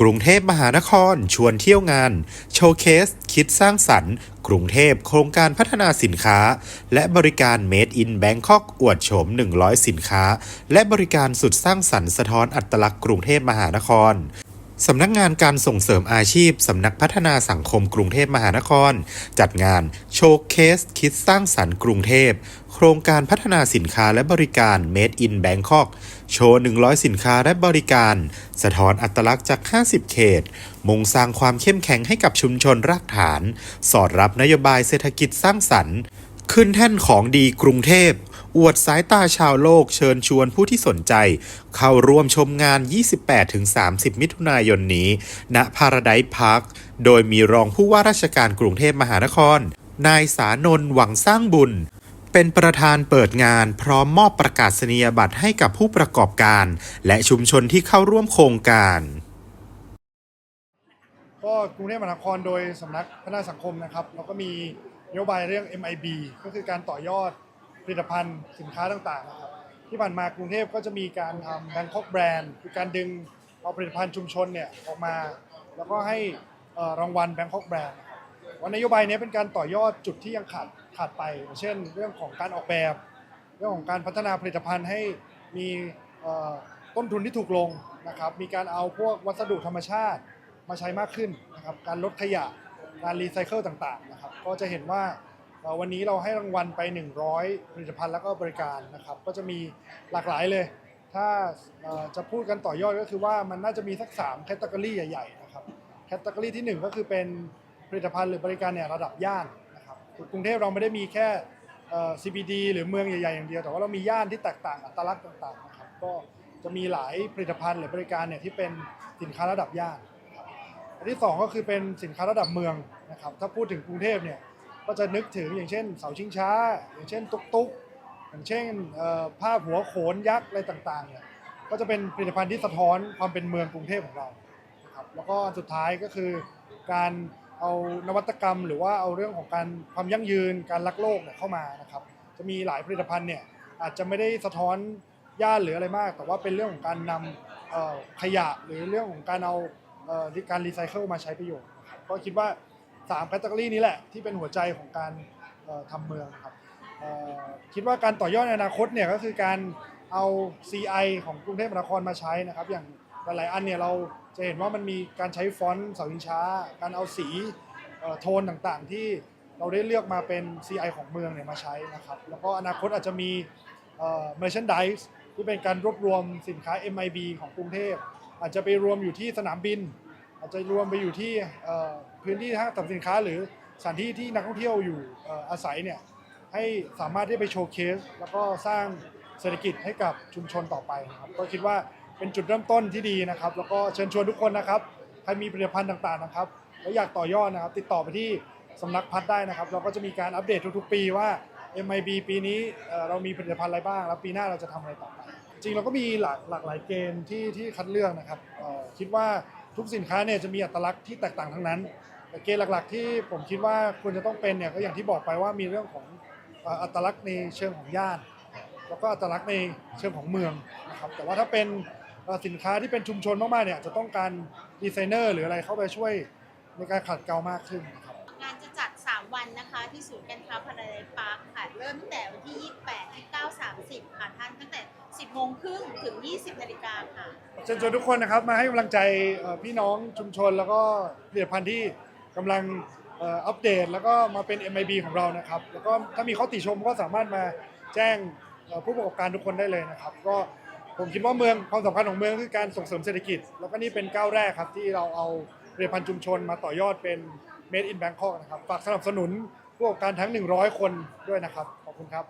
กรุงเทพมหานครชวนเที่ยวงาน โชว์เคส คิดสร้างสรรค์ กรุงเทพโครงการพัฒนาสินค้า และบริการ Made in Bangkok อวดโฉม 100 สินค้า และบริการสุดสร้างสรรค์สะท้อนอัตลักษณ์กรุงเทพมหานคร สำนักงานการส่งเสริมอาชีพ สำนักพัฒนาสังคมกรุงเทพมหานคร จัดงานโชว์เคสคิดสร้างสรรค์กรุงเทพ โครงการพัฒนาสินค้าและบริการ Made in Bangkok โชว์ 100 สินค้าและบริการ สะท้อนอัตลักษณ์จาก 50 เขต มุ่งสร้างความเข้มแข็งให้กับชุมชนรากฐาน สอดรับนโยบายเศรษฐกิจสร้างสรรค์ ขึ้นแท่นของดีกรุงเทพ อวดสายตาชาวโลกเชิญชวนผู้ที่สนใจ เข้าร่วมชมงาน 28-30 มิถุนายนนี้ ณพาราไดพาร์ค โดยมีรองผู้ว่าราชการกรุงเทพมหานคร นายสานนท์หวังสร้างบุญเป็นประธานเปิดงานพร้อมมอบประกาศนียบัตรให้กับผู้ประกอบการ และชุมชนที่เข้าร่วมโครงการ ก็กรุงเทพมหานครโดยสำนักพัฒนาสังคมนะครับ เราก็มีนโยบายเรื่อง MIB ก็คือการต่อยอด ผลิตภัณฑ์สินค้าต่างๆนะครับที่ผ่านมากรุงเทพก็จะมีการทำ Bangkok Brand คือการดึงเอาผลิตภัณฑ์ชุมชนเนี่ยออกมา แล้วก็ให้รางวัล Bangkok Brand นะครับวันนโยบายนี้เป็นการต่อยอดจุดที่ยังขาดขาดไป เช่น เรื่องของการออกแบบ เรื่องของการพัฒนาผลิตภัณฑ์ให้มีต้นทุนที่ถูกลงนะครับ มีการเอาพวกวัสดุธรรมชาติมาใช้มากขึ้นนะครับ การลดขยะ การรีไซเคิลต่างๆนะครับ ก็จะเห็นว่า วันนี้เราให้รางวัลไป 100 ผลิตภัณฑ์แล้วก็บริการนะครับ ก็จะมีหลากหลายเลย ถ้าจะพูดกันต่อยอดก็คือว่ามันน่าจะมีสัก3แคตตากรีใหญ่ๆนะครับแคตตากรีที่ 1 ก็คือเป็นผลิตภัณฑ์หรือบริการเนี่ยระดับย่านนะครับกรุงเทพเราไม่ได้มีแค่ CBD หรือเมืองใหญ่ๆอย่างเดียว แต่ว่าเรามีย่านที่แตกต่างอัตลักษณ์ต่างๆนะครับก็จะมีหลายผลิตภัณฑ์หรือบริการเนี่ยที่เป็นสินค้าระดับย่านอันที่สองก็คือเป็นสินค้าระดับเมืองนะครับถ้าพูดถึงกรุงเทพเนี่ย ก็จะนึกถึงอย่างเช่นเสาชิงช้า อย่างเช่นตุ๊กตุ๊กอย่างเช่นผ้าหัวโขนยักษ์อะไรต่างๆเนี่ยก็จะเป็นผลิตภัณฑ์ที่สะท้อนความเป็นเมืองกรุงเทพของเราครับแล้วก็สุดท้ายก็คือการเอานวัตกรรม หรือว่าเอาเรื่องของการความยั่งยืนการรักโลกเนี่ยเข้ามานะครับจะมีหลายผลิตภัณฑ์เนี่ยอาจจะไม่ได้สะท้อนย่านหรืออะไรมาก แต่ว่าเป็นเรื่องของการนำขยะหรือเรื่องของการเอาการรีไซเคิลมาใช้ประโยชน์ ก็คิดว่า สามแคตตาล็อนี้แหละ ที่เป็นหัวใจของการทำเมืองครับคิดว่าการต่อยอดในอนาคตเนี่ยก็คือการเอา CI ของกรุงเทพมหานครมาใช้นะครับ อย่างหลายๆอันเนี่ยเราจะเห็นว่ามันมีการใช้ฟอนต์เสาชิงช้า การเอาสีโทนต่างๆ ที่เราได้เลือกมาเป็น CI ของเมืองเนี่ยมาใช้นะครับ แล้วก็อนาคตอาจจะมี merchandise ที่เป็นการรวบรวมสินค้า MIB ของกรุงเทพ อาจจะไปรวมอยู่ที่สนามบิน อาจจะรวมไปอยู่ที่พื้นที่ห้างสรรพสินค้า หรือสถานที่ที่นักท่องเที่ยวอยู่อาศัยเนี่ยให้สามารถที่ไปโชว์เคส แล้วก็สร้างเศรษฐกิจให้กับชุมชนต่อไปนะครับก็คิดว่าเป็นจุดเริ่มต้นที่ดีนะครับ แล้วก็เชิญชวนทุกคนนะครับใครมีผลิตภัณฑ์ต่างๆนะครับแล้วอยากต่อยอดนะครับ ติดต่อไปที่สำนักพัฒน์ได้นะครับ เราก็จะมีการอัปเดตทุกๆ ปีว่า MIB ปีนี้เรามีผลิตภัณฑ์อะไรบ้าง แล้วปีหน้าเราจะทำอะไรต่อไปจริงเราก็มีหลากหลากหลายเกณฑ์ที่ที่คัดเลือกนะครับคิดว่า ทุกสินค้าเนี่ยจะมีอัตลักษณ์ที่แตกต่างทั้งนั้นแต่เกณฑ์หลักๆ ที่ผมคิดว่าควรจะต้องเป็นเนี่ยก็อย่างที่บอกไปว่ามีเรื่องของอัตลักษณ์ในเชิงของย่าน แล้วก็อัตลักษณ์ในเชิงของเมืองนะครับแต่ว่าถ้าเป็นสินค้าที่เป็นชุมชนมากๆเนี่ยจะต้องการดีไซเนอร์หรืออะไรเข้าไปช่วยในการขัดเกลามากขึ้นนะครับ วันนะคะ ที่ศูนย์การค้าพาราไดซ์พาร์คค่ะ เริ่มตั้งแต่วันที่ 28 29 30 ค่ะท่านตั้งแต่ 10โมงครึ่งถึง 20นาฬิกาค่ะ เชิญชวนทุกคนนะครับมาให้กำลังใจเอ่อพี่น้องชุมชน แล้วก็ผลิตภัณฑ์ที่กำลังเอ่ออัปเดต แล้วก็มาเป็น MIB ของเรานะครับ แล้วก็ถ้ามีข้อติชมก็สามารถมาแจ้งเอ่อผู้ประกอบการทุกคนได้เลยนะครับ ก็ผมคิดว่าเมืองความสำคัญของเมืองคือการส่งเสริมเศรษฐกิจ แล้วก็นี่เป็นก้าวแรกครับที่เราเอาผลิตภัณฑ์ชุมชนมาต่อยอดเป็น Made in Bangkok นะครับ ฝากสนับสนุนผู้ประกอบการทั้ง 100 คนด้วยนะครับ ขอบคุณครับ